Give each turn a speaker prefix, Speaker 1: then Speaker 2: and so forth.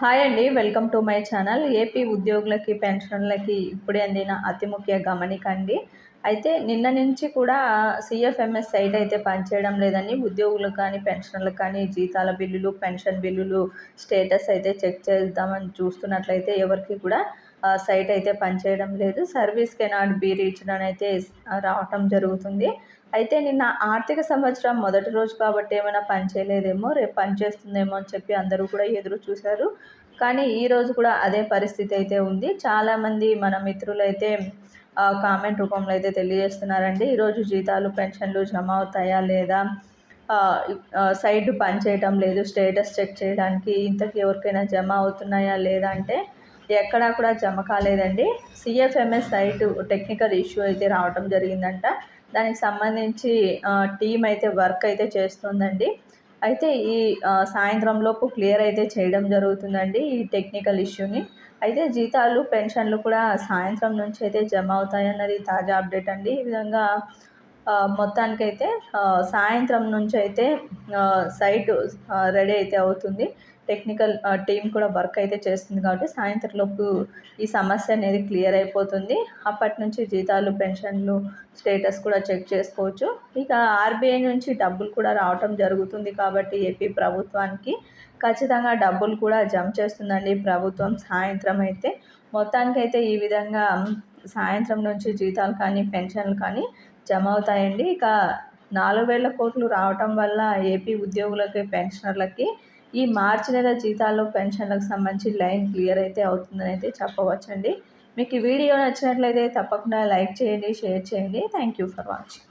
Speaker 1: Hi అండి welcome to my channel. AP ఉద్యోగులకి పెన్షన్లకి ఇప్పుడే అందిన అతి ముఖ్య గమనిక అండి. అయితే నిన్న నుంచి కూడా సిఎఫ్ఎంఎస్ సైట్ అయితే పనిచేయడం లేదని ఉద్యోగులకు కానీ పెన్షన్లకు కానీ జీతాల బిల్లులు పెన్షన్ బిల్లులు స్టేటస్ అయితే చెక్ చేద్దామని చూస్తున్నట్లయితే ఎవరికి కూడా సైట్ అయితే పనిచేయడం లేదు. సర్వీస్ కెనాట్ బీ రీచ్డ్ అని అయితే రావటం జరుగుతుంది. అయితే నిన్న ఆర్థిక సంవత్సరం మొదటి రోజు కాబట్టి ఏమైనా పని చేయలేదేమో రేపు పనిచేస్తుందేమో అని చెప్పి అందరూ కూడా ఎదురు చూశారు. కానీ ఈరోజు కూడా అదే పరిస్థితి అయితే ఉంది. చాలామంది మన మిత్రులు అయితే కామెంట్ రూపంలో అయితే తెలియజేస్తున్నారండి. ఈరోజు జీతాలు పెన్షన్లు జమ అవుతాయా లేదా? సైడ్ పని చేయటం లేదు స్టేటస్ చెక్ చేయడానికి ఇంతకు ఎవరికైనా జమ అవుతున్నాయా లేదా అంటే ఎక్కడా కూడా జమ కాలేదండి. సిఎఫ్ఎంఎస్ సైట్ టెక్నికల్ ఇష్యూ అయితే రావటం జరిగిందంట. దానికి సంబంధించి టీం అయితే వర్క్ అయితే చేస్తుందండి. అయితే ఈ సాయంత్రంలోపు క్లియర్ అయితే చేయడం జరుగుతుందండి ఈ టెక్నికల్ ఇష్యూని. అయితే జీతాలు పెన్షన్లు కూడా సాయంత్రం నుంచి అయితే జమ అవుతాయన్నది తాజా అప్డేట్ అండి. ఈ విధంగా మొత్తానికైతే సాయంత్రం నుంచి అయితే సైట్ రెడీ అయితే అవుతుంది. టెక్నికల్ టీం కూడా వర్క్ అయితే చేస్తుంది కాబట్టి సాయంత్రంలోపు ఈ సమస్య అనేది క్లియర్ అయిపోతుంది. అప్పటి నుంచి జీతాలు పెన్షన్లు స్టేటస్ కూడా చెక్ చేసుకోవచ్చు. ఇక ఆర్బీఐ నుంచి డబ్బులు కూడా రావటం జరుగుతుంది కాబట్టి ఏపీ ప్రభుత్వానికి ఖచ్చితంగా డబ్బులు కూడా జమ చేస్తుందండి ప్రభుత్వం సాయంత్రం అయితే. మొత్తానికైతే ఈ విధంగా సాయంత్రం నుంచి జీతాలు కానీ పెన్షన్లు కానీ జమ అవుతాయండి. ఇక నాలుగు వేల కోట్లు రావటం వల్ల ఏపీ ఉద్యోగులకి పెన్షనర్లకి ఈ మార్చి నెల జీతాలు పెన్షన్లకు సంబంధించి లైన్ క్లియర్ అయితే అవుతుందని అయితే చెప్పవచ్చండి. మీకు ఈ వీడియో నచ్చినట్లయితే తప్పకుండా లైక్ చేయండి షేర్ చేయండి. Thank you for watching.